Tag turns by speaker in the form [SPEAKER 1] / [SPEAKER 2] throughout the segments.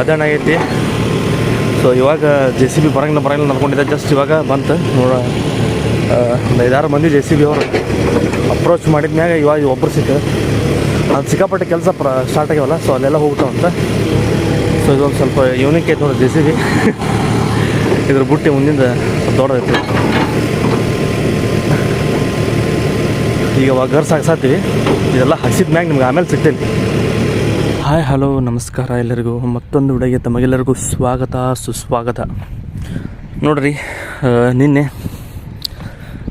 [SPEAKER 1] ಮಧ್ಯಾಹ್ನ ಆಗೈತಿ ಸೊ ಇವಾಗ ಜೆ ಸಿ ಬಿ ಬರಂಗಿಲ್ಲ ಬರಂಗಿಲ್ಲ ನಡ್ಕೊಂಡಿದ್ದೆ ಜಸ್ಟ್ ಇವಾಗ ಬಂತು. ನೋಡ ಒಂದು ಐದಾರು ಮಂದಿ ಜೆ ಸಿ ಬಿ ಅವರು ಅಪ್ರೋಚ್ ಮಾಡಿದ ಮ್ಯಾಗ ಇವಾಗ ಒಬ್ಬರು ಸಿಕ್ಕ ಅದು ಸಿಕ್ಕಾಪಟ್ಟೆ ಕೆಲಸ ಪ್ರ ಸ್ಟಾರ್ಟ್ ಆಗ್ಯಾವಲ್ಲ ಸೊ ಅಲ್ಲೆಲ್ಲ ಹೋಗ್ತಾವಂತ ಸೊ ಇದೊಂದು ಸ್ವಲ್ಪ ಯೂನಿಕ್ ಐತೆ ನೋಡಿ ಜೆ ಸಿ ಬಿ ಇದ್ರ ಬುಟ್ಟಿ ಮುಂದಿಂದ ಸ್ವಲ್ಪ ದೊಡ್ಡದೈತಿ. ಈಗ ಗರ್ಸ್ ಹಾಕ್ಸಾತೀವಿ ಇದೆಲ್ಲ ಹಸಿದ ಮ್ಯಾಗ ನಿಮ್ಗೆ ಆಮೇಲೆ ಸಿಗ್ತೇನೆ. ಹಾಯ್, ಹಲೋ, ನಮಸ್ಕಾರ ಎಲ್ಲರಿಗೂ. ಮತ್ತೊಂದು ವಿಡಿಯೋಗೆ ತಮಗೆಲ್ಲರಿಗೂ ಸ್ವಾಗತ, ಸುಸ್ವಾಗತ. ನೋಡ್ರಿ ನಿನ್ನೆ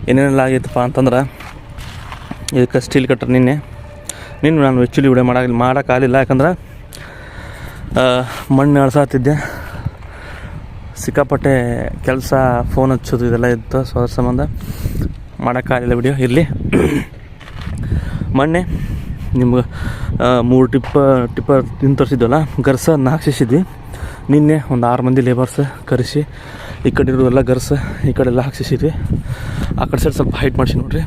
[SPEAKER 1] ಏನೇನೆಲ್ಲ ಆಗೈತಪ್ಪ ಅಂತಂದ್ರೆ, ಇದಕ್ಕೆ ಸ್ಟೀಲ್ ಕಟ್ಟರ್ ನಿನ್ನೆ. ನಿನ್ನೆ ನಾನು ಆ್ಯಕ್ಚುಲಿ ವಿಡಿಯೋ ಮಾಡಾಕ ಮಾಡೋಕ್ಕಾಗಲಿಲ್ಲ. ಯಾಕಂದ್ರೆ ಮಣ್ಣು ಅಳಸಾತಿದ್ದೆ. ಸಿಕ್ಕಾಪಟ್ಟೆ ಕೆಲಸ ಫೋನ್ ಹಚ್ಚೋದು ಇದೆಲ್ಲ ಇತ್ತು ಸೊ ಅದ್ರ ಸಂಬಂಧ. ಮಾಡೋಕ್ಕಾಗಲಿಲ್ಲ ವಿಡಿಯೋ, ಇರಲಿ. ಮೊನ್ನೆ ನಿಮ್ಗೆ ಮೂರು ಟಿಪ್ಪ ಟಿಪ್ಪರ್ ತಿಂದು ತರಿಸಿದ್ವಲ್ಲ? ಗರ್ಸ ಹಾಕ್ಸಿಸಿದ್ವಿ ನಿನ್ನೆ ಒಂದು ಆರು ಮಂದಿ ಲೇಬರ್ಸ್ ಕರೆಸಿ, ಈ ಕಡೆ ಇರೋದೆಲ್ಲ ಗರ್ಸ, ಈ ಕಡೆ ಎಲ್ಲ ಹಾಕ್ಸಿದ್ವಿ ಆ ಕಡೆ ಸೈಡ್ ಸ್ವಲ್ಪ ಹೈಟ್ ಮಾಡಿಸಿ ನೋಡ್ರಿ.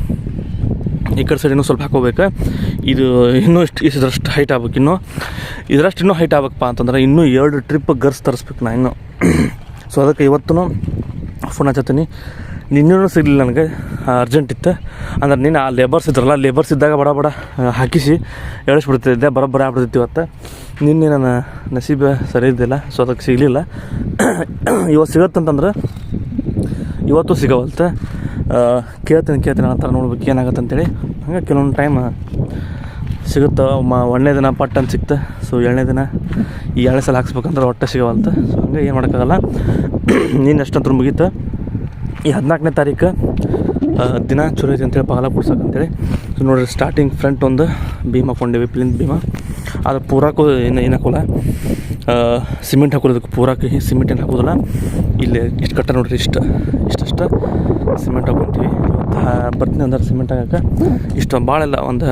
[SPEAKER 1] ಈ ಕಡೆ ಸೈಡ್ ಇನ್ನೂ ಸ್ವಲ್ಪ ಹಾಕೋಬೇಕು ಇದು ಇನ್ನೂ ಇಷ್ಟು ಇಷ್ಟರಷ್ಟು ಹೈಟ್ ಆಗ್ಬೇಕು ಇನ್ನೂ. ಇದರಷ್ಟು ಇನ್ನೂ ಹೈಟ್ ಆಗ್ಬೇಕಪ್ಪ ಅಂತಂದ್ರೆ ಇನ್ನೂ ಎರಡು ಟ್ರಿಪ್ ಗರ್ಸ್ ತರಿಸ್ಬೇಕು ನಾ ಇನ್ನೂ. ಸೊ ಅದಕ್ಕೆ ಇವತ್ತು ಫೋನ್ ಹಚ್ಚತ್ತೀನಿ. ನಿನ್ನೂ ಸಿಗಲಿಲ್ಲ ನನಗೆ. ಅರ್ಜೆಂಟ್ ಇತ್ತು. ಅಂದ್ರೆ ನೀನು ಆ ಲೇಬರ್ಸ್ ಇದ್ರಲ್ಲ ಲೇಬರ್ಸ್ ಇದ್ದಾಗ ಬಡ ಬಡ ಹಾಕಿಸಿ. ಎಳಿಸ್ಬಿಡ್ತಿದ್ದೆ, ಬರೋಬ್ಬರ ಆಗ್ಬಿಡ್ತಿತ್ತು ಇವತ್ತು. ನಿನ್ನೆ ನನ್ನ ನಸೀಬ ಸರಿ ಇದ್ದಿಲ್ಲ, ಸೊ ಅದಕ್ಕೆ ಸಿಗಲಿಲ್ಲ. ಇವತ್ತು ಸಿಗತ್ತಂತಂದ್ರೆ, ಇವತ್ತು ಸಿಗವಲ್ತ. ಕೇಳ್ತೀನಿ ಕೇಳ್ತೀನಿ ಆ ಥರ ನೋಡ್ಬೇಕು ಏನಾಗತ್ತೆ ಅಂತೇಳಿ ಹಂಗೆ ಕೆಲವೊಂದು ಟೈಮ್ ಸಿಗುತ್ತೆ. ಮ, ಒಂದನೇ ದಿನ ಪಟ್ ಅಂತ ಸೊ ಎರಡನೇ ದಿನ ಈ ಎರಡನೇ ಸಲ ಹಾಕ್ಸ್ಬೇಕಂದ್ರೆ ಒಟ್ಟೆ ಸಿಗವಲ್ತ. ಸೊ ಹಂಗೆ ಏನು ಮಾಡೋಕ್ಕಾಗಲ್ಲ. ನೀನು ಎಷ್ಟಂತ್ರ ಮುಗೀತು. ಈ ಹದಿನಾಲ್ಕನೇ ತಾರೀಕು ದಿನ ಚಲೋ ಐತಿ ಅಂತೇಳಿ ಪಗಲ ಅಂತೇಳಿ ಸೊ ನೋಡಿರಿ ಸ್ಟಾರ್ಟಿಂಗ್ ಫ್ರಂಟ್ ಒಂದು, ಭೀಮ್ ಹಾಕ್ಕೊಂಡೇವಿ ಪ್ಲಿನ್ ಭೀಮ. ಅದು ಪೂರಾಕು ಏನು ಏನು ಹಾಕೋಲ್ಲ ಸಿಮೆಂಟ್ ಹಾಕೋದಕ್ಕೆ ಪೂರಾಕ ಸಿಮೆಂಟ್ ಏನು ಹಾಕೋದಿಲ್ಲ. ಇಲ್ಲಿ ಇಷ್ಟು ಕಟ್ಟ ನೋಡ್ರಿ, ಇಷ್ಟು ಇಷ್ಟಷ್ಟು ಸಿಮೆಂಟ್ ಹಾಕೊತೀವಿ. ಬರ್ತೀನಿ ಅಂದ್ರೆ ಸಿಮೆಂಟ್ ಹಾಕಕ್ಕೆ. ಇಷ್ಟು ಭಾಳ ಇಲ್ಲ ಒಂದು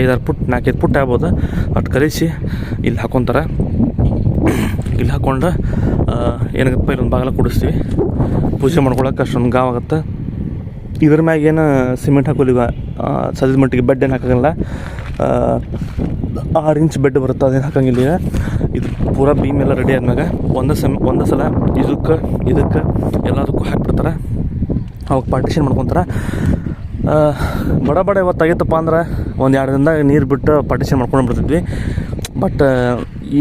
[SPEAKER 1] ಐದಾರು ಪುಟ್, ನಾಲ್ಕೈದು ಪುಟ್ ಆಗ್ಬೋದು. ಅಷ್ಟು ಕಲಿಸಿ ಇಲ್ಲಿ ಹಾಕೊತಾರೆ. ಇಲ್ಲಿ ಹಾಕ್ಕೊಂಡು ಏನಾಗತ್ತಪ್ಪ ಇಲ್ಲೊಂದು ಬಾಗಿಲ ಕುಡಿಸ್ತೀವಿ. ಪೂಜೆ ಮಾಡ್ಕೊಳಕ್ಕೆ ಅಷ್ಟೊಂದು ಗಾವ್ ಆಗುತ್ತೆ. ಇದ್ರ ಮ್ಯಾಗ ಏನು ಸಿಮೆಂಟ್ ಹಾಕೋಲಿವ ಸದ್ಯದ ಮಟ್ಟಿಗೆ ಬೆಡ್ ಏನು ಹಾಕೋಂಗಿಲ್ಲ. ಆರು ಇಂಚ್ ಬೆಡ್ ಬರುತ್ತೆ, ಅದೇನು ಹಾಕಂಗಿಲ್ಲ ಈಗ. ಇದು ಪೂರ ಬೀಮ್ ಎಲ್ಲ ರೆಡಿ ಆದ್ಮ್ಯಾಗ. ಒಂದೇ ಸಮ, ಒಂದೇ ಸಲ ಇದಕ್ಕೆ ಇದಕ್ಕೆ ಎಲ್ಲದಕ್ಕೂ ಹಾಕ್ಬಿಡ್ತಾರೆ. ಅವಾಗ ಪಾರ್ಟಿಷನ್ ಮಾಡ್ಕೊತಾರೆ. ಬಡ ಬಡ ಇವತ್ತು ಆಗೈತಪ್ಪ ಅಂದ್ರೆ ಒಂದು ಎರಡು ದಿನದಾಗ ನೀರು ಬಿಟ್ಟು ಪಾರ್ಟಿಷನ್ ಮಾಡ್ಕೊಂಡು ಬಿಡ್ತಿದ್ವಿ. ಬಟ್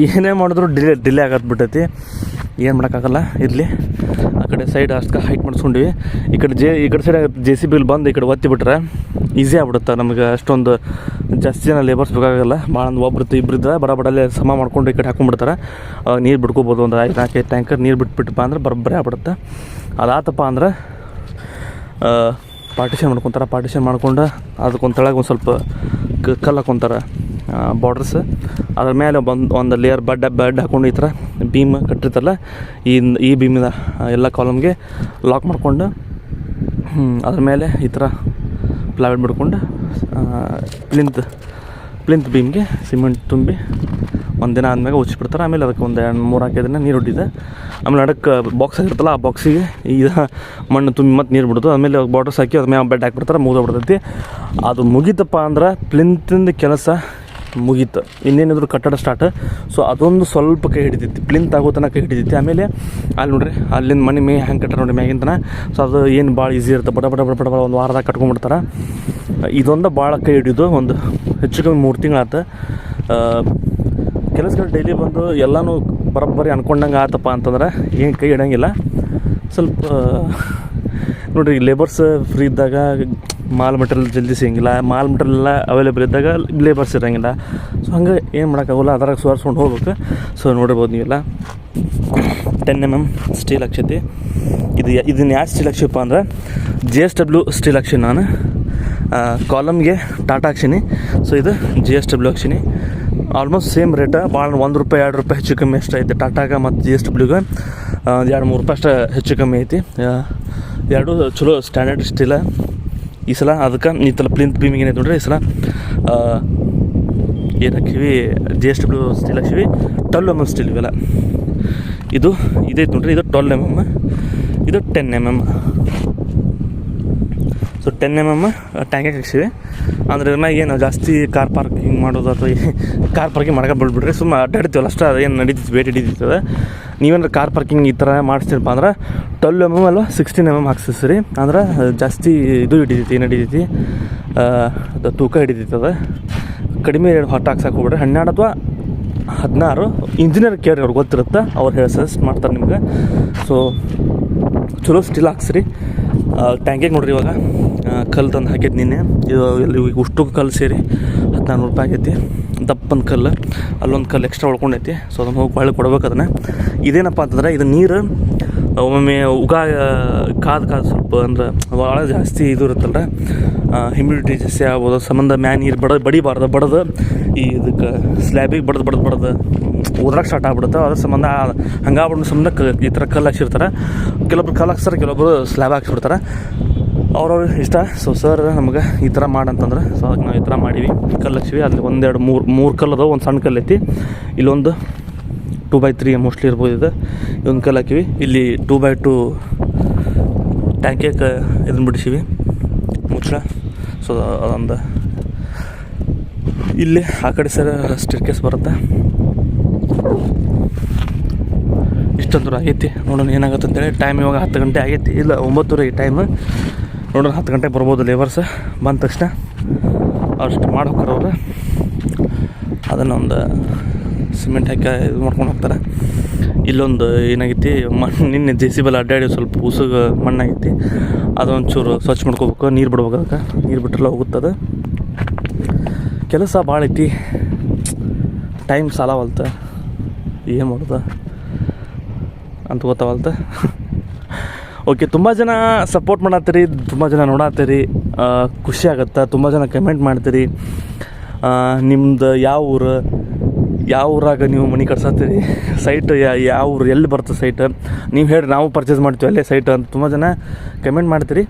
[SPEAKER 1] ಏನೇ ಮಾಡಿದ್ರು ಡಿಲೇ ಡಿಲೇ ಆಗತ್ತೆ ಬಿಟ್ಟೈತಿ. ಏನು ಮಾಡೋಕ್ಕಾಗಲ್ಲ, ಇರಲಿ. ಆ ಕಡೆ ಸೈಡ್ ಅಷ್ಟು ಹೈಟ್ ಮಾಡಿಸ್ಕೊಂಡಿವಿ. ಈ ಕಡೆ ಜೆ ಈ ಕಡೆ ಸೈಡ್ ಜೆ ಸಿ ಬಿಲ್ ಬಂದು ಈ ಕಡೆ ಒತ್ತಿ ಬಿಟ್ರೆ ಈಸಿ ಆಗ್ಬಿಡುತ್ತೆ. ನಮಗೆ ಅಷ್ಟೊಂದು ಜಾಸ್ತಿ ಜನ ಲೇಬರ್ಸ್ ಬೇಕಾಗಲ್ಲ. ಭಾಳ ಒಂದು ಒಬ್ರು ಇಬ್ಬರು ಇದ್ದರೆ ಬಡ ಬಡಲ್ಲೇ ಸಮ ಮಾಡ್ಕೊಂಡು ಈ ಕಡೆ ಹಾಕೊಂಡ್ಬಿಡ್ತಾರೆ. ನೀರು ಬಿಡ್ಕೋಬೋದು, ಒಂದು ಐದು ನಾಲ್ಕೈದು ಟ್ಯಾಂಕರ್ ನೀರು ಬಿಟ್ಬಿಟ್ಟಪ್ಪ ಅಂದ್ರೆ ಬರೋಬ್ಬರಿ ಆಗ್ಬಿಡುತ್ತೆ. ಅದಾತಪ್ಪ ಅಂದ್ರೆ ಪಾರ್ಟಿಷನ್ ಮಾಡ್ಕೊತಾರೆ. ಪಾರ್ಟಿಷನ್ ಮಾಡ್ಕೊಂಡು ಅದಕ್ಕೊಂದು ತಳಗೆ ಒಂದು ಸ್ವಲ್ಪ ಕಲ್ಲು ಹಾಕೊತಾರೆ ಬಾರ್ಡ್ರಸ್ ಅದ್ರ ಮೇಲೆ ಒಂದು ಒಂದು ಲೇಯರ್ ಬಡ್ ಬೆಡ್ ಹಾಕೊಂಡು ಈ ಥರ ಬೀಮ್ ಕಟ್ಟಿರ್ತಲ್ಲ ಈ ಈ ಬೀಮಿನ ಎಲ್ಲ ಕಾಲಮ್ಗೆ ಲಾಕ್ ಮಾಡಿಕೊಂಡು ಅದ್ರ ಮೇಲೆ ಈ ಥರ ಪ್ಲಾವೆಟ್ ಬಿಡ್ಕೊಂಡು ಪ್ಲಿಂತ್ ಪ್ಲಿಂತ್ ಬೀಮ್ಗೆ ಸಿಮೆಂಟ್ ತುಂಬಿ ಒಂದು ದಿನ ಆದ್ಮೇಲೆ ಉಚ್ಚಿಬಿಡ್ತಾರೆ. ಆಮೇಲೆ ಅದಕ್ಕೆ ಒಂದು ಎರಡು, ಮೂರು ಹಾಕಿದ ದಿನ ನೀರು ಹೊಡ್ಡಿದೆ ಆಮೇಲೆ ಅಡಕ್ಕೆ ಬಾಕ್ಸ್ ಆಗಿರ್ತಲ್ಲ, ಆ ಬಾಕ್ಸಿಗೆ ಈಗ ಮಣ್ಣು ತುಂಬಿ ಮತ್ತು ನೀರು ಬಿಡೋದು ಆಮೇಲೆ ಬಾಟರ್ಸ್ ಹಾಕಿ ಅದ್ರ ಮೇಲೆ ಬೆಡ್ ಹಾಕ್ಬಿಡ್ತಾರೆ, ಮುಗಿದೋಗ್ಬಿಡ್ತೈತಿ. ಅದು ಮುಗೀತಪ್ಪ ಅಂದ್ರೆ ಪ್ಲಿಂತಿಂದ ಕೆಲಸ ಮುಗೀತು. ಇನ್ನೇನಿದ್ರು ಕಟ್ಟಡ ಸ್ಟಾರ್ಟ್ ಸೊ ಅದೊಂದು ಸ್ವಲ್ಪ ಕೈ ಹಿಡಿತೈತಿ ಪ್ಲಿಂತ್ ಆಗೋ ತನಕ ಕೈ ಹಿಡಿತೈತಿ ಆಮೇಲೆ ಅಲ್ಲಿ ನೋಡ್ರಿ, ಅಲ್ಲಿಂದ ಮನೆ ಮೇ ಹೆಂಗೆ ಕಟ್ಟ ನೋಡಿ ಮ್ಯಾಗಿನ ತನ. ಸೊ ಅದು ಏನು ಭಾಳ ಈಸಿ ಇರುತ್ತೆ. ಬಡ ಬಡ ಬಡ ಬಡ ಒಂದು ವಾರದಾಗ ಕಟ್ಕೊಂಡ್ಬಿಡ್ತಾರೆ. ಇದೊಂದು ಭಾಳ ಕೈ ಹಿಡಿದು ಒಂದು ಹೆಚ್ಚು ಕಮ್ಮಿ ಮೂರು ತಿಂಗಳಾತು. ಕೆಲಸಗಳು ಡೈಲಿ ಬಂದು ಎಲ್ಲನೂ ಬರೋಬ್ಬರಿ ಅಂದ್ಕೊಂಡಂಗೆ ಆತಪ್ಪ ಅಂತಂದ್ರೆ ಏನು ಕೈ ಇಡಂಗಿಲ್ಲ ಸ್ವಲ್ಪ, ನೋಡಿರಿ ಲೇಬರ್ಸ್ ಫ್ರೀ ಇದ್ದಾಗ ಮಾಲ್ ಮಟೀರಿಯಲ್ ಜಲ್ದಿ ಸಿಗಂಗಿಲ್ಲ, ಮಾಲ್ ಮಟೀರಿಯಲ್ ಎಲ್ಲ ಅವೈಲೇಬಲ್ ಇದ್ದಾಗ ಲೇಬರ್ಸ್ ಇರೋಂಗಿಲ್ಲ. ಸೊ ಹಂಗೆ ಏನು ಮಾಡೋಕ್ಕಾಗಲ್ಲ, ಅದ್ರಾಗ ಸುಧಾರಿಸ್ಕೊಂಡು ಹೋಗ್ಬೇಕು. ಸೊ ನೋಡಿರ್ಬೋದು ನೀವೆಲ್ಲ. ಟೆನ್ ಎಂ ಎಂ ಸ್ಟೀಲ್ ಹಾಕ್ಸೈತಿ ಇದು ಇದನ್ನ ಯಾವ ಸ್ಟೀಲ್ ಹಾಕ್ಸಿಪ್ಪ ಅಂದರೆ? ಜಿ ಎಸ್ ಡಬ್ಲ್ಯೂ ಸ್ಟೀಲ್ ಹಾಕ್ಸಿನಿ ನಾನು. ಕಾಲಮ್ಗೆ ಟಾಟಾ ಹಾಕ್ಸೀನಿ ಸೊ ಇದು ಜಿ ಎಸ್ ಡಬ್ಲ್ಯೂ ಹಾಕ್ಸೀನಿ ಆಲ್ಮೋಸ್ಟ್ ಸೇಮ್ ರೇಟ ಭಾಳ ಒಂದು ರೂಪಾಯಿ, ಎರಡು ರೂಪಾಯಿ ಹೆಚ್ಚು ಕಮ್ಮಿ ಅಷ್ಟು ಐತೆ. ಟಾಟಾಗ ಮತ್ತು ಜಿ ಎಸ್ ಡಬ್ಲ್ಯೂಗೆ ಎರಡು ಮೂರು ರೂಪಾಯಿ ಅಷ್ಟು ಹೆಚ್ಚು ಕಮ್ಮಿ ಐತಿ. ಎರಡು ಚಲೋ ಸ್ಟ್ಯಾಂಡರ್ಡ್ ಸ್ಟೀಲ ಈ ಸಲ ಅದಕ್ಕೆ ಈ ಥರ ಪ್ಲಿಂತ್ ಬೀಮಿಗೆ ಏನೈತೆ ನೋಡ್ರಿ, ಈ ಸಲ ಏನು ಹಾಕಿವಿ ಜಿ ಎಸ್ ಡಬ್ಲ್ಯೂ ಸ್ಟೀಲ್ ಹಾಕಿವಿ ಟ್ವೆಲ್ ಎಂ ಎಂ ಸ್ಟೀಲ್ ಇವೆಲ್ಲ. ಇದು ಇದೈತೆ ನೋಡ್ರಿ, ಇದು ಟ್ವೆಲ್ ಎಂ ಎಂ ಇದು ten M M so ten M M ಟ್ಯಾಂಕಿಗೆ ಹಾಕ್ಸೀವಿ. ಅಂದ್ರೆ ಮ್ಯಾಗ ಏನು ಜಾಸ್ತಿ ಕಾರ್ ಪಾರ್ಕಿಂಗ್ ಮಾಡೋದು ಅಥವಾ ಕಾರ್ ಪಾರ್ಕಿಂಗ್ ಮಾಡಕ್ಕೆ ಬಿಡ್ಬಿಡ್ರಿ ಸುಮ್ಮನೆ ಅಡ್ಡಾಡ್ತೀವಲ್ಲ ಅಷ್ಟೇ ಏನು ನಡೀತಿತ್ತು ವೇಟ್ ಹಿಡಿತದೆ ನೀವೇನಾರು ಕಾರ್ ಪಾರ್ಕಿಂಗ್ ಈ ಥರ ಮಾಡಿಸ್ತೀರಪ್ಪ ಅಂದ್ರೆ ಟ್ವೆಲ್ ಎಂ ಎಂ ಅಲ್ವಾ ಸಿಕ್ಸ್ಟೀನ್ ಎಂ ಎಂ ಹಾಕ್ಸಿಸ್ರಿ ಅಂದ್ರೆ ಜಾಸ್ತಿ ಇದು ಹಿಡಿತೈತಿ, ಏನು ಅದು ತೂಕ ಹಿಡಿದೈತಿ ಅದು ಕಡಿಮೆ ಹೊಟ್ಟೆ ಹಾಕ್ಸಕ್ಕೆ ಹೋಗ್ಬಿಡ್ರಿ ಹನ್ನೆರಡು ಅಥವಾ ಹದಿನಾರು ಇಂಜಿನಿಯರ್ ಕೇರ್ ಅವ್ರಿಗೆ ಗೊತ್ತಿರುತ್ತೆ, ಅವ್ರು ಹೇಳಿ ಸಜೆಸ್ಟ್ ಮಾಡ್ತಾರೆ ನಿಮ್ಗೆ. ಸೊ ಚಲೋ ಸ್ಟಿಲ್ ಹಾಕ್ಸ್ರಿ ಟ್ಯಾಂಕಿಗೆ ನೋಡ್ರಿ ಇವಾಗ ಕಲ್ಲು ತಂದು ಹಾಕೈತಿ ನಿನ್ನೆ. ಇದು ಇಲ್ಲಿ ಉಷ್ಟು ಕಲ್ಲು ಸೇರಿ ಹದಿನಾರು ನೂರು ರೂಪಾಯಿ ಆಗೈತಿ. ದಪ್ಪನ ಕಲ್ಲು, ಅಲ್ಲೊಂದು ಕಲ್ಲು ಎಕ್ಸ್ಟ್ರಾ ಉಳ್ಕೊಂಡೈತಿ. ಸೊ ಅದನ್ನು ಹೋಗಿ ಹೊಳ್ಳಿ ಕೊಡ್ಬೇಕು ಅದನ್ನು. ಇದೇನಪ್ಪ ಅಂತಂದ್ರೆ ಇದು ನೀರು, ಒಮ್ಮೊಮ್ಮೆ ಉಗಾ, ಕಾದ ಕಾದು ಸ್ವಲ್ಪ ಅಂದ್ರೆ ಭಾಳ ಜಾಸ್ತಿ ಇದು ಇರುತ್ತಲ್ಲ ಹ್ಯುಮಿಡಿಟಿ ಜಾಸ್ತಿ ಆಗ್ಬೋದು, ಸಂಬಂಧ ಮ್ಯಾನ್ ನೀರು ಬಡ, ಬಡಿಬಾರ್ದು, ಬಡದು, ಈ ಇದಕ್ಕೆ ಸ್ಲ್ಯಾಬಿಗೆ ಬಡ್ದು ಬಡ್ದು ಬಡ್ದು, ಉದ್ರಾಕ್ ಸ್ಟಾರ್ಟ್ ಆಗ್ಬಿಡುತ್ತೆ. ಅದ್ರ ಸಂಬಂಧ ಹಂಗಾಗ್ಬಿಟ್ಟು ಸಂಬಂಧ ಈ ಥರ ಕಲ್ಲು ಹಾಕ್ಸಿರ್ತಾರೆ. ಕೆಲವೊಬ್ರು ಕಲ್ಲು ಹಾಕ್ಸ್ತಾರೆ, ಕೆಲವೊಬ್ರು ಸ್ಲ್ಯಾಬ್ ಹಾಕ್ಸ್ಬಿಡ್ತಾರೆ. ಅವ್ರವ್ರ ಇಷ್ಟ. ಸೊ ಸರ್ ನಮ್ಗೆ ಈ ಥರ ಮಾಡಂತಂದ್ರೆ ಸೊ ಅದಕ್ಕೆ ನಾವು ಈ ಥರ ಮಾಡೀವಿ. ಕಲ್ಲು ಹಚ್ಚಿವಿ. ಅಲ್ಲಿ ಒಂದೆರಡು ಮೂರು ಮೂರು ಕಲ್ಲು ಅದಾವೆ, ಒಂದು ಸಣ್ಣ ಕಲ್ಲು ಐತಿ. ಇಲ್ಲೊಂದು ಟೂ ಬೈ ತ್ರೀ ಮೋಸ್ಟ್ಲಿ ಇರ್ಬೋದು ಇದು. ಇವೊಂದು ಕಲ್ಲು ಹಾಕಿವಿ. ಇಲ್ಲಿ ಟೂ ಬೈ ಟೂ ಟ್ಯಾಂಕೆ ಕ ಇದನ್ನು ಬಿಡಿಸಿವಿ. ಮುಚ್ಚಳ. ಸೊ ಅದೊಂದು. ಇಲ್ಲಿ ಆ ಕಡೆ ಸರ್ ಸ್ಟಿರ್ಕೇಸ್ ಬರುತ್ತೆ. ಇಷ್ಟೊಂದು ಆಗೈತಿ. ನೋಡೋಣ ಏನಾಗುತ್ತೆ ಅಂತೇಳಿ ಟೈಮ್ ಇವಾಗ ಹತ್ತು ಗಂಟೆ ಆಗೈತಿ. ಇಲ್ಲ, ಒಂಬತ್ತುವರೆ ಟೈಮ್ ನೋಡೋಣ ಹತ್ತು ಗಂಟೆಗೆ ಬರ್ಬೋದು ಲೇಬರ್ಸ್ ಬಂದ ತಕ್ಷಣ ಅಷ್ಟು ಮಾಡಿ ಹೋಗ್ತಾರೆ ಅದನ್ನೊಂದು ಸಿಮೆಂಟ್ ಹಾಕಿ ಇದು ಮಾಡ್ಕೊಂಡು ಹೋಗ್ತಾರೆ. ಇಲ್ಲೊಂದು ಏನಾಗೈತಿ, ಮಣ್ಣು ನಿನ್ನೆ ಜೆ ಸಿ ಬಲ್ಲಿ ಅಡ್ಡಾಡಿ ಸ್ವಲ್ಪ ಉಸುಗ ಮಣ್ಣಾಗೈತಿ. ಅದೊಂಚೂರು ಸ್ವಚ್ಛ ಮಾಡ್ಕೋಬೇಕು, ನೀರು ಬಿಡ್ಬೇಕು ಅದಕ್ಕೆ. ನೀರು ಬಿಟ್ಟರೆಲ್ಲ ಹೋಗುತ್ತದೆ ಕೆಲಸ ಭಾಳ ಐತಿ. ಟೈಮ್ ಸಾಲವಲ್ತ. ಏನು ಮಾಡೋದು ಅಂತ ಗೊತ್ತಾವಲ್ತ ಓಕೆ ತುಂಬ ಜನ ಸಪೋರ್ಟ್ ಮಾಡತ್ತೀರಿ, ತುಂಬ ಜನ ನೋಡತ್ತೀರಿ ಖುಷಿ ಆಗತ್ತೆ? ತುಂಬ ಜನ ಕಮೆಂಟ್ ಮಾಡ್ತೀರಿ. ನಿಮ್ದು ಯಾವ ಊರು? ಯಾವ ಊರಾಗ ನೀವು ಮನೆ ಕಟ್ಸತ್ತೀರಿ? ಸೈಟ್ ಯಾವ ಊರು? ಎಲ್ಲಿ ಬರ್ತದೆ ಸೈಟ್ ನೀವು ಹೇಳಿ ನಾವು ಪರ್ಚೇಸ್ ಮಾಡ್ತೀವಿ ಅಲ್ಲೇ ಸೈಟ್ ಅಂತ ತುಂಬ ಜನ ಕಮೆಂಟ್ ಮಾಡ್ತೀರಿ.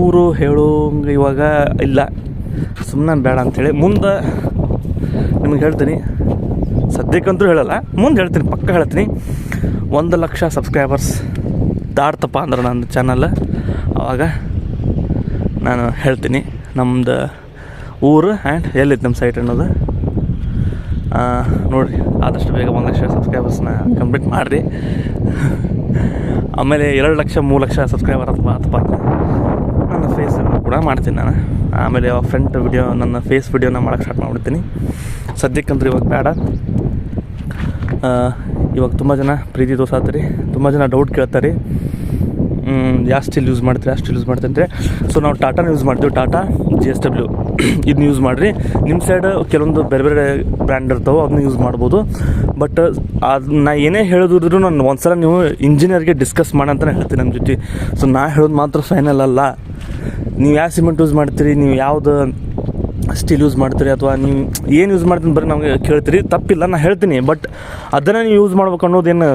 [SPEAKER 1] ಊರು ಹೇಳೋಂಗೆ ಇವಾಗ ಇಲ್ಲ. ಸುಮ್ಮನೆ ಬೇಡ ಅಂಥೇಳಿ ಮುಂದೆ ನಿಮಗೆ ಹೇಳ್ತೀನಿ. ಸದ್ಯಕ್ಕಂತೂ ಹೇಳಲ್ಲ. ಮುಂದೆ ಹೇಳ್ತೀನಿ, ಪಕ್ಕ ಹೇಳ್ತೀನಿ. ಒಂದು ಲಕ್ಷ ಸಬ್ಸ್ಕ್ರೈಬರ್ಸ್ ದಾಟ್ತಪ್ಪ ಅಂದ್ರೆ ನನ್ನ ಚಾನಲ್ ಆವಾಗ ನಾನು ಹೇಳ್ತೀನಿ ನಮ್ಮದು ಊರು ಆ್ಯಂಡ್ ಎಲ್ಲಿತ್ತು ನಮ್ಮ ಸೈಟ್ ಅನ್ನೋದು. ನೋಡಿರಿ, ಆದಷ್ಟು ಬೇಗ ಒಂದು ಲಕ್ಷ ಸಬ್ಸ್ಕ್ರೈಬರ್ಸ್ನ ಕಂಪ್ಲೀಟ್ ಮಾಡಿರಿ. ಆಮೇಲೆ ಎರಡು ಲಕ್ಷ, ಮೂರು ಲಕ್ಷ ಸಬ್ಸ್ಕ್ರೈಬರ್ ಅಥವಾ ಅಥವಾ ನನ್ನ ಫೇಸ್ ಕೂಡ ಮಾಡ್ತೀನಿ ನಾನು. ಆಮೇಲೆ ಫ್ರಂಟ್ ವಿಡಿಯೋ ನನ್ನ ಫೇಸ್ ವಿಡಿಯೋನ ಮಾಡೋಕ್ಕೆ ಸ್ಟಾರ್ಟ್ ಮಾಡಿಬಿಡ್ತೀನಿ. ಸದ್ಯಕ್ಕಂದ್ರೆ ಇವಾಗ ಬೇಡ. ಇವಾಗ ತುಂಬ ಜನ ಪ್ರೀತಿ ತೋರ್ಸಾತ್ರಿ ತುಂಬ ಜನ ಡೌಟ್ ಕೇಳ್ತಾರೆ. ಯಾವ ಸ್ಟಿಲ್ ಯೂಸ್ ಮಾಡ್ತೀರಿ ಯಾವ ಸ್ಟಿಲ್ ಯೂಸ್ ಮಾಡ್ತೀನಿ ಸೊ ನಾವು ಟಾಟಾನ ಯೂಸ್ ಮಾಡ್ತೀವಿ. ಟಾಟಾ ಜಿ ಎಸ್ ಡಬ್ಲ್ಯೂ ಇದನ್ನ ಯೂಸ್ ಮಾಡಿರಿ. ನಿಮ್ಮ ಸೈಡ್ ಕೆಲವೊಂದು ಬೇರೆ ಬೇರೆ ಬ್ರ್ಯಾಂಡ್ ಇರ್ತಾವೆ ಅದನ್ನ ಯೂಸ್ ಮಾಡ್ಬೋದು. ಬಟ್ ಅದು ನಾ ಏನೇ ಹೇಳಿದ್ರು ನಾನು ಒಂದ್ಸಲ ನೀವು ಇಂಜಿನಿಯರ್ಗೆ ಡಿಸ್ಕಸ್ ಮಾಡಂತಲೇ ಹೇಳ್ತೀನಿ ನಮ್ಮ ಜೊತೆ. ಸೊ ನಾ ಹೇಳೋದು ಮಾತ್ರ ಫೈನಲ್ ಅಲ್ಲ. ನೀವು ಯಾವ ಸಿಮೆಂಟ್ ಯೂಸ್ ಮಾಡ್ತೀರಿ, ನೀವು ಯಾವ್ದು ಸ್ಟೀಲ್ ಯೂಸ್ ಮಾಡ್ತೀರಿ ಅಥವಾ ನೀವು ಏನು ಯೂಸ್ ಮಾಡ್ತೀನಿ ಬರೀ ನಮಗೆ ಕೇಳ್ತೀರಿ. ತಪ್ಪಿಲ್ಲ ನಾನು ಹೇಳ್ತೀನಿ. ಬಟ್ ಅದನ್ನು ನೀವು ಯೂಸ್ ಮಾಡ್ಬೇಕು ಅನ್ನೋದೇನು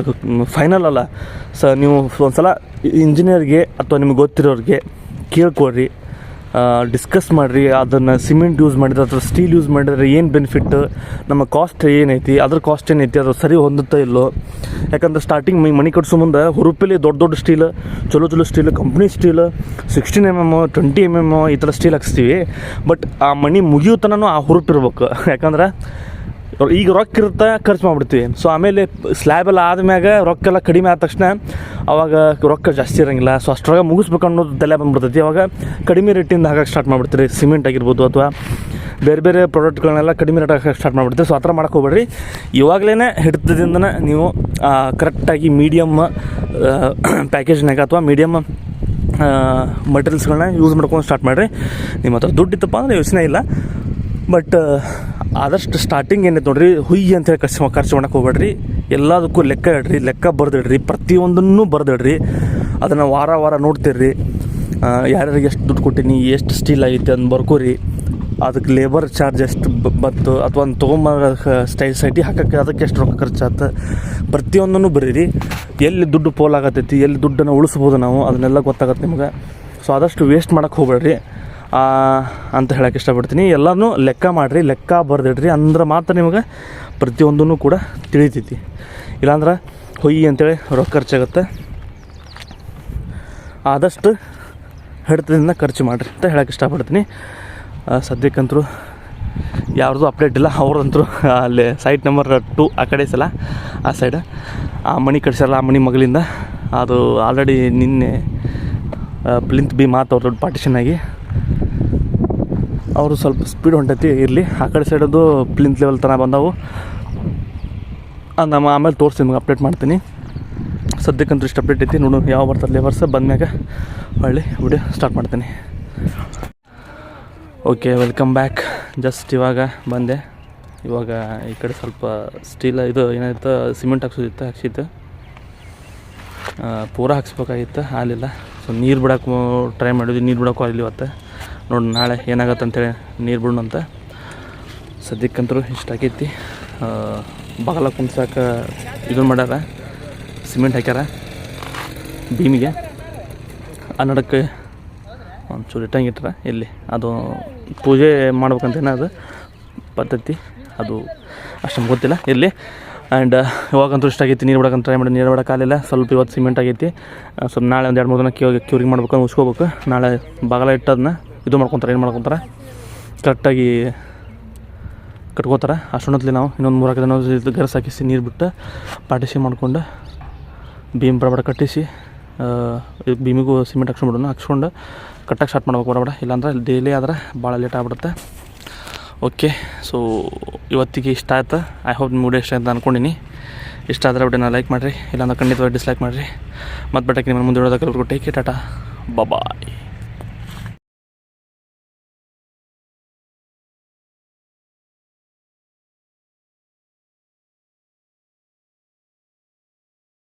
[SPEAKER 1] ಫೈನಲ್ ಅಲ್ಲ. ಸ ನೀವು ಒಂದ್ಸಲ ಇಂಜಿನಿಯರ್ಗೆ ಅಥವಾ ನಿಮ್ಗೆ ಗೊತ್ತಿರೋರಿಗೆ ಕೇಳ್ಕೊಡ್ರಿ ಡಿಸ್ಕಸ್ ಮಾಡಿರಿ, ಅದನ್ನು ಸಿಮೆಂಟ್ ಯೂಸ್ ಮಾಡಿದ್ರೆ ಅಥವಾ ಸ್ಟೀಲ್ ಯೂಸ್ ಮಾಡಿದ್ರೆ ಏನು ಬೆನಿಫಿಟ್ ನಮ್ಮ ಕಾಸ್ಟ್ ಏನೈತಿ? ಅದ್ರ ಕಾಸ್ಟ್ ಏನೈತಿ? ಅದು ಸರಿ ಹೊಂದುತ್ತಾ ಇಲ್ಲೋ? ಯಾಕಂದ್ರೆ ಸ್ಟಾರ್ಟಿಂಗ್ ಮೈ ಮನೆ ಕಟ್ಸೋ ಮುಂದೆ ಹುರುಪಲ್ಲಿ ದೊಡ್ಡ ದೊಡ್ಡ ಸ್ಟೀಲ್ ಚಲೋ ಚಲೋ steel company steel sixteen M M twenty M M ಈ ಥರ ಸ್ಟೀಲ್ ಹಾಕ್ಸ್ತೀವಿ. ಬಟ್ ಆ ಮಣಿ ಮುಗಿಯೋ ಆ ಹುರುಪಿರ್ಬೇಕು ಯಾಕಂದ್ರೆ ಈಗ ರೊಕ್ಕ ಇರುತ್ತೆ ಖರ್ಚು ಮಾಡ್ಬಿಡ್ತೀವಿ. ಸೊ ಆಮೇಲೆ ಸ್ಲ್ಯಾಬ್ ಎಲ್ಲ ಆದ್ಮ್ಯಾಗ ರೊಕ್ಕ ಎಲ್ಲ ಕಡಿಮೆ ಆದ ತಕ್ಷಣ ಅವಾಗ ರೊಕ್ಕ ಜಾಸ್ತಿ ಇರೋಂಗಿಲ್ಲ. ಸೊ ಅಷ್ಟರೊಳಗೆ ಮುಗಿಸ್ಬೇಕು ಅನ್ನೋದು ತಲೆ ಬಂದ್ಬಿಡ್ತೈತಿ. ಅವಾಗ ಕಡಿಮೆ ರೇಟಿಂದ ಹಾಕಕ್ಕೆ ಸ್ಟಾರ್ಟ್ ಮಾಡಿಬಿಡ್ತೀರಿ. ಸಿಮೆಂಟ್ ಆಗಿರ್ಬೋದು ಅಥವಾ ಬೇರೆ ಬೇರೆ ಪ್ರಾಡಕ್ಟ್ಗಳನ್ನೆಲ್ಲ ಕಡಿಮೆ ರೇಟ್ ಹಾಕಕ್ಕೆ ಸ್ಟಾರ್ಟ್ ಮಾಡಿಬಿಡ್ತೀವಿ ಸೊ ಆ ಥರ ಮಾಡಕ್ಕೆ ಹೋಗ್ಬೇಡ್ರಿ. ಇವಾಗಲೇ ಹಿಡಿತದಿಂದನೇ ನೀವು ಕರೆಕ್ಟಾಗಿ ಮೀಡಿಯಮ್ ಪ್ಯಾಕೇಜ್ನಾಗ ಅಥವಾ ಮೀಡಿಯಮ್ ಮಟೀರಿಯಲ್ಸ್ಗಳನ್ನ ಯೂಸ್ ಮಾಡ್ಕೊಂಡು ಸ್ಟಾರ್ಟ್ ಮಾಡಿರಿ. ನಿಮ್ಮ ಹತ್ರ ದುಡ್ಡು ಇತ್ತಪ್ಪ ಅಂದರೆ ಯೋಚನೆ ಇಲ್ಲ. ಬಟ್ ಆದಷ್ಟು ಸ್ಟಾರ್ಟಿಂಗ್ ಏನೈತೆ ನೋಡ್ರಿ ಹುಯ್ಯಿ ಅಂತೇಳಿ ಖರ್ಚು ಖರ್ಚು ಮಾಡೋಕೆ ಹೋಗ್ಬೇಡ್ರಿ. ಎಲ್ಲದಕ್ಕೂ ಲೆಕ್ಕ ಇಡ್ರಿ, ಲೆಕ್ಕ ಬರ್ದಿಡ್ರಿ, ಪ್ರತಿಯೊಂದನ್ನು ಬರ್ದಿಡ್ರಿ. ಅದನ್ನು ವಾರ ವಾರ ನೋಡ್ತಿರ್ರಿ. ಯಾರ್ಯಾರಿಗೆ ಎಷ್ಟು ದುಡ್ಡು ಕೊಟ್ಟೀನಿ, ಎಷ್ಟು ಸ್ಟೀಲ್ ಆಗೈತೆ ಅಂತ ಬರ್ಕೋರಿ. ಅದಕ್ಕೆ ಲೇಬರ್ ಚಾರ್ಜ್ ಎಷ್ಟು ಬತ್ತು ಅಥವಾ ಒಂದು ತೊಗೊಂಬರ ಸ್ಟೈಲ್ ಸೈಟಿ ಹಾಕಕ್ಕೆ ಅದಕ್ಕೆ ಎಷ್ಟು ರೊಕ್ಕ ಖರ್ಚಾತ. ಪ್ರತಿಯೊಂದನ್ನು ಬರೀರಿ. ಎಲ್ಲಿ ದುಡ್ಡು ಪೋಲಾಗತ್ತೈತಿ ಎಲ್ಲಿ ದುಡ್ಡನ್ನು ಉಳಿಸ್ಬೋದು ನಾವು, ಅದನ್ನೆಲ್ಲ ಗೊತ್ತಾಗತ್ತೆ ನಿಮ್ಗೆ. ಸೊ ಆದಷ್ಟು ವೇಸ್ಟ್ ಮಾಡೋಕ್ಕೆ ಹೋಗ್ಬೇಡ್ರಿ. ಅಂತ ಹೇಳಕ್ಕೆ ಇಷ್ಟಪಡ್ತೀನಿ. ಎಲ್ಲನೂ ಲೆಕ್ಕ ಮಾಡಿರಿ, ಲೆಕ್ಕ ಬರೆದಿಡ್ರಿ ಅಂದ್ರೆ ಮಾತ್ರ ನಿಮಗೆ ಪ್ರತಿಯೊಂದೂ ಕೂಡ ತಿಳಿತೈತಿ. ಇಲ್ಲಾಂದ್ರೆ ಹೊಯ್ಯಿ ಅಂತೇಳಿ ರೊಕ್ಕ ಖರ್ಚಾಗುತ್ತೆ. ಆದಷ್ಟು ಹೆಡ್ತದಿಂದ ಖರ್ಚು ಮಾಡಿರಿ ಅಂತ ಹೇಳಕ್ಕೆ ಇಷ್ಟಪಡ್ತೀನಿ. ಸದ್ಯಕ್ಕಂತೂ ಯಾರ್ದು ಅಪ್ಡೇಟ್ ಇಲ್ಲ ಅವ್ರದಂತರೂ ಅಲ್ಲಿ ಸೈಟ್ ನಂಬರ್ ಟು ಆ ಕಡೆ ಸಲ ಆ ಸೈಡ್ ಆ ಮಣಿ ಕಟ್ಸಲ್ಲ ಆ ಮಣಿ ಮಗಳಿಂದ. ಅದು ಆಲ್ರೆಡಿ ನಿನ್ನೆ ಪ್ಲಿಂತ್ ಬಿ ಮಾತು ಅವ್ರ ದೊಡ್ಡ ಪಾರ್ಟಿಷನ್ ಆಗಿ ಅವರು ಸ್ವಲ್ಪ ಸ್ಪೀಡ್ ಹೊಂಟೈತಿ, ಇರಲಿ. ಆ ಕಡೆ ಸೈಡದು ಪ್ಲಿಂತ್ ಲೆವೆಲ್ ತನಕ ಬಂದವು. ನಮ್ಮ ಆಮೇಲೆ ತೋರಿಸಿ ನಿಮ್ಗೆ ಅಪ್ಡೇಟ್ ಮಾಡ್ತೀನಿ. ಸದ್ಯಕ್ಕಂತೂ ಇಷ್ಟು ಅಪ್ಡೇಟ್ ಐತಿ. ನೋಡು ಯಾವ ಬರ್ತಾರೆ ಲೇಬರ್ಸ್ ಬಂದ್ಮ್ಯಾಗ ಹೊಳ್ಳಿ ವಿಡಿಯೋ ಸ್ಟಾರ್ಟ್ ಮಾಡ್ತೀನಿ. ಓಕೆ ವೆಲ್ಕಮ್ ಬ್ಯಾಕ್ ಜಸ್ಟ್ ಇವಾಗ ಬಂದೆ. ಇವಾಗ ಈ ಕಡೆ ಸ್ವಲ್ಪ ಸ್ಟೀಲ್ ಇದು ಏನಾಯ್ತು ಸಿಮೆಂಟ್ ಹಾಕ್ಸೋದಿತ್ತು ಹಾಕ್ಸಿತ್ತು. ಪೂರ ಹಾಕ್ಸ್ಬೇಕಾಗಿತ್ತು, ಹಾಲಿಲ್ಲ. ಸೊ ನೀರು ಬಿಡೋಕ್ಕೂ ಟ್ರೈ ಮಾಡಿದ್ವಿ. ನೀರು ಬಿಡೋಕ್ಕೂ ಆಗಲಿ ಇವತ್ತು. ನೋಡಿ, ನಾಳೆ ಏನಾಗತ್ತೆ ಅಂತೇಳಿ ನೀರು ಬಿಡೋಣ ಅಂತ. ಸದ್ಯಕ್ಕಂತರೂ ಇಷ್ಟ ಆಗೈತಿ ಬಗಲ ಕುಂಸಾಕ ಇದನ್ನು ಮಾಡ್ಯಾರ, ಸಿಮೆಂಟ್ ಹಾಕ್ಯಾರ, ಭೀಮಿಗೆ. ಆ ನಡಕ್ಕೆ ಒಂಚೂರು ಇಟ್ಟಂಗೆ ಇಟ್ಟರ ಇಲ್ಲಿ ಅದು ಪೂಜೆ ಮಾಡ್ಬೇಕಂತೇನ ಅದು ಪದ್ಧತಿ. ಅದು ಅಷ್ಟೊಂದು ಗೊತ್ತಿಲ್ಲ ಇಲ್ಲಿ. ಆ್ಯಂಡ್ ಇವಾಗಂತೂ ಇಷ್ಟ ಆಗೈತಿ ನೀರು ಬಿಡೋಕಂತ ಟ್ರೈ ಮಾಡಿ, ನೀರು ಬಿಡೋಕ್ಕಾಗಲಿಲ್ಲ ಸ್ವಲ್ಪ ಇವತ್ತು ಸಿಮೆಂಟ್ ಆಗೈತಿ. ಸ್ವಲ್ಪ ನಾಳೆ ಒಂದು ಎರಡು ಮೂರು ದಿನ ಕ್ಯೂ ಕ್ಯೂರಿಂಗ್ ಮಾಡ್ಬೇಕು ಉಸ್ಕೋಬೇಕು. ನಾಳೆ ಬಾಗಲ ಇಟ್ಟದನ್ನ ಇದು ಮಾಡ್ಕೊತಾರೆ, ಏನು ಮಾಡ್ಕೊತಾರೆ? ಕರೆಕ್ಟಾಗಿ ಕಟ್ಕೋತಾರೆ. ಅಷ್ಟೊಂದತ್ಲಿ ನಾವು ಇನ್ನೊಂದು ಮೂರು ಇದು ಗರಸ್ ಹಾಕಿಸಿ ನೀರು ಬಿಟ್ಟು ಪಾರ್ಟಿಷನ್ ಮಾಡ್ಕೊಂಡು ಭೀಮ್ ಬಡಬಡ ಕಟ್ಟಿಸಿ ಭೀಮಿಗೂ ಸಿಮೆಂಟ್ ಹಾಕ್ಸ್ಕೊಂಡ್ಬಿಡೋಣ ಹಾಕ್ಸ್ಕೊಂಡು ಕಟ್ಟಕ್ಕೆ ಸ್ಟಾರ್ಟ್ ಮಾಡ್ಬೇಕು ಬಡಬಡ ಇಲ್ಲಾಂದ್ರೆ ಡೈಲಿ ಆದ್ರೆ ಭಾಳ ಲೇಟ್ ಆಗ್ಬಿಡುತ್ತೆ. ಓಕೆ ಸೊ ಇವತ್ತಿಗೆ ಇಷ್ಟ ಆಯ್ತು. ಐ ಹೋಪ್ ನಿಮ್ಮ ಇಷ್ಟ ಅಂತ ಅಂದ್ಕೊಂಡಿನಿ ಇಷ್ಟ ಆದರೆ ವಿಡಿಯೋನ ಲೈಕ್ ಮಾಡಿರಿ, ಇಲ್ಲಾಂದ್ರೆ ಖಂಡಿತವಾಗಿ ಡಿಸ್ಲೈಕ್ ಮಾಡಿರಿ. ಮತ್ತು ಬೆಟ್ಟಕ್ಕೆ ನಿಮ್ಮ ಮುಂದೆ ಹೇಳೋದಕ್ಕೆ ಟೇಕ್ ಟಾಟಾ. ಬಾಯ್